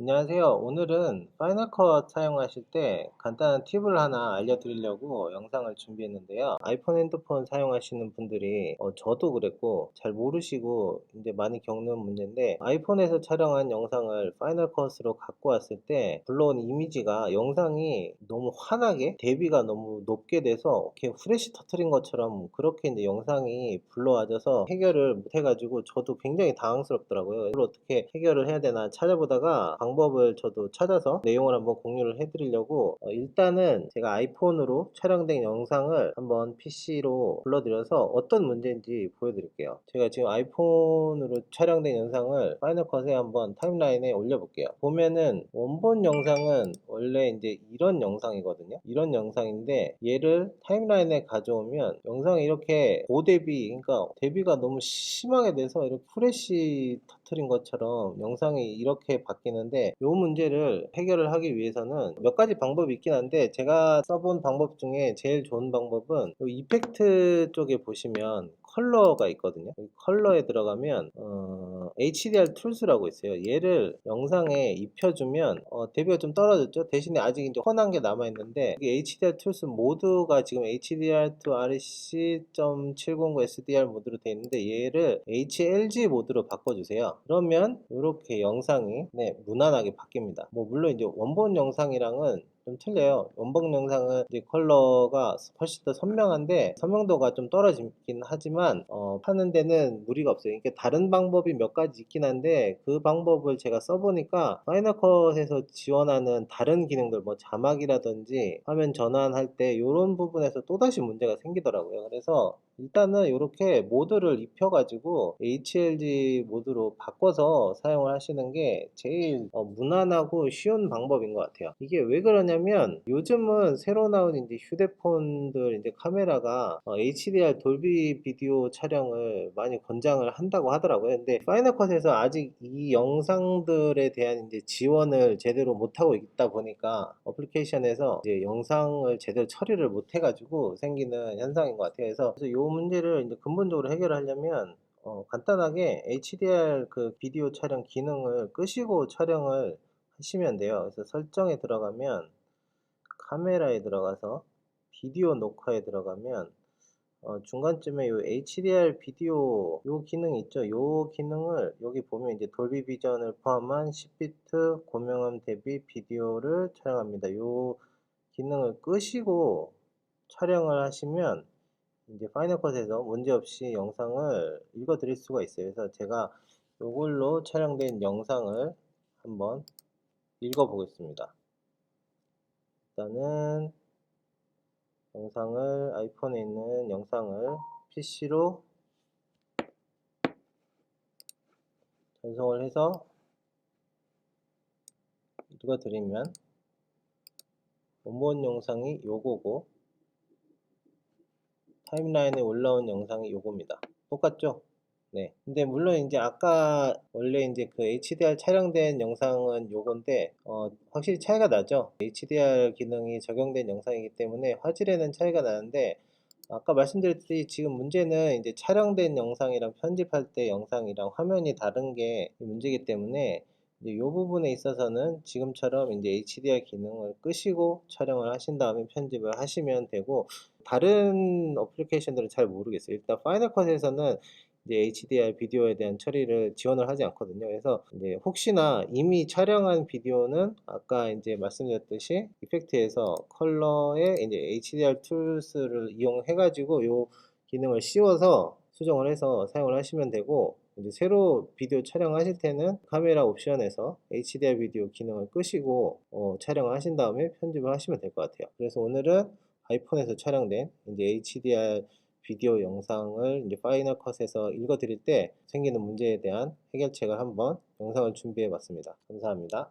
안녕하세요. 오늘은 파이널 컷 사용하실 때 간단한 팁을 하나 알려드리려고 영상을 준비했는데요. 아이폰 핸드폰 사용하시는 분들이 어, 저도 그랬고 잘 모르시고 이제 많이 겪는 문제인데 아이폰에서 촬영한 영상을 파이널 컷으로 갖고 왔을 때 불러온 이미지가 영상이 너무 환하게 대비가 너무 높게 돼서 이렇게 후레쉬 터트린 것처럼 그렇게 이제 영상이 불러와져서 해결을 못 해가지고 저도 굉장히 당황스럽더라고요. 이걸 어떻게 해결을 해야 되나 찾아보다가 방법을 저도 찾아서 내용을 한번 공유를 해드리려고 어, 일단은 제가 아이폰으로 촬영된 영상을 한번 PC로 불러드려서 어떤 문제인지 보여드릴게요. 제가 지금 아이폰으로 촬영된 영상을 파이널 컷에 한번 타임라인에 올려볼게요. 보면은 원본 영상은 원래 이제 이런 영상이거든요. 이런 영상인데 얘를 타임라인에 가져오면 영상이 이렇게 고대비, 그러니까 대비가 너무 심하게 돼서 이렇게 프레쉬 터트린 것처럼 영상이 이렇게 바뀌는데 이 문제를 해결을 하기 위해서는 몇 가지 방법이 있긴 한데 제가 써본 방법 중에 제일 좋은 방법은 이 이펙트 쪽에 보시면 컬러가 있거든요. 컬러에 들어가면 어, HDR 툴스라고 있어요. 얘를 영상에 입혀주면 어, 대비가 좀 떨어졌죠. 대신에 아직 이제 훤한 게 남아 있는데 HDR 툴스 모드가 지금 HDR2 RC.709 SDR 모드로 되어 있는데 얘를 HLG 모드로 바꿔주세요. 그러면 이렇게 영상이 네, 무난하게 바뀝니다. 뭐 물론 이제 원본 영상이랑은 좀 틀려요. 원본 영상은 이제 컬러가 훨씬 더 선명한데 선명도가 좀 떨어지긴 하지만 어, 파는 데는 무리가 없어요. 그러니까 다른 방법이 몇 가지 있긴 한데 그 방법을 제가 써보니까 파이널 컷에서 지원하는 다른 기능들 뭐 자막이라든지 화면 전환할 때 이런 부분에서 또다시 문제가 생기더라고요. 그래서 일단은 이렇게 모드를 입혀 가지고 HLG 모드로 바꿔서 사용을 하시는 게 제일 어, 무난하고 쉬운 방법인 것 같아요. 이게 왜 그러냐면 요즘은 새로 나온 이제 휴대폰들 이제 카메라가 어, HDR 돌비 비디오 촬영을 많이 권장을 한다고 하더라고요. 근데 파이널 컷에서 아직 이 영상들에 대한 이제 지원을 제대로 못하고 있다 보니까 어플리케이션에서 이제 영상을 제대로 처리를 못 해가지고 생기는 현상인 것 같아요. 그래서 이 문제를 이제 근본적으로 해결하려면 어, 간단하게 HDR 그 비디오 촬영 기능을 끄시고 촬영을 하시면 돼요. 그래서 설정에 들어가면 카메라에 들어가서 비디오 녹화에 들어가면 어, 중간쯤에 요 HDR 비디오 요 기능 있죠? 요 기능을 여기 보면 이제 돌비 비전을 포함한 10비트 고명암 대비 비디오를 촬영합니다. 요 기능을 끄시고 촬영을 하시면 이제 파이널 컷에서 문제없이 영상을 읽어 드릴 수가 있어요. 그래서 제가 이걸로 촬영된 영상을 한번 읽어 보겠습니다. 일단은 영상을 아이폰에 있는 영상을 PC로 전송을 해서 읽어 드리면 원본 영상이 요거고 타임라인에 올라온 영상이 요겁니다. 똑같죠? 네. 근데 물론 이제 아까 원래 이제 그 HDR 촬영된 영상은 요건데 어, 확실히 차이가 나죠. HDR 기능이 적용된 영상이기 때문에 화질에는 차이가 나는데 아까 말씀드렸듯이 지금 문제는 이제 촬영된 영상이랑 편집할 때 영상이랑 화면이 다른 게 문제이기 때문에 이제 이 부분에 있어서는 지금처럼 이제 HDR 기능을 끄시고 촬영을 하신 다음에 편집을 하시면 되고 다른 어플리케이션들은 잘 모르겠어요. 일단 파이널 컷에서는 이제 HDR 비디오에 대한 처리를 지원을 하지 않거든요. 그래서 이제 혹시나 이미 촬영한 비디오는 아까 이제 말씀드렸듯이 이펙트에서 컬러에 이제 HDR 툴스를 이용해 가지고 요 기능을 씌워서 수정을 해서 사용을 하시면 되고 이제 새로 비디오 촬영하실 때는 카메라 옵션에서 HDR 비디오 기능을 끄시고 어, 촬영을 하신 다음에 편집을 하시면 될 것 같아요. 그래서 오늘은 아이폰에서 촬영된 이제 HDR 비디오 영상을 이제 파이널 컷에서 읽어 드릴 때 생기는 문제에 대한 해결책을 한번 영상을 준비해 봤습니다. 감사합니다.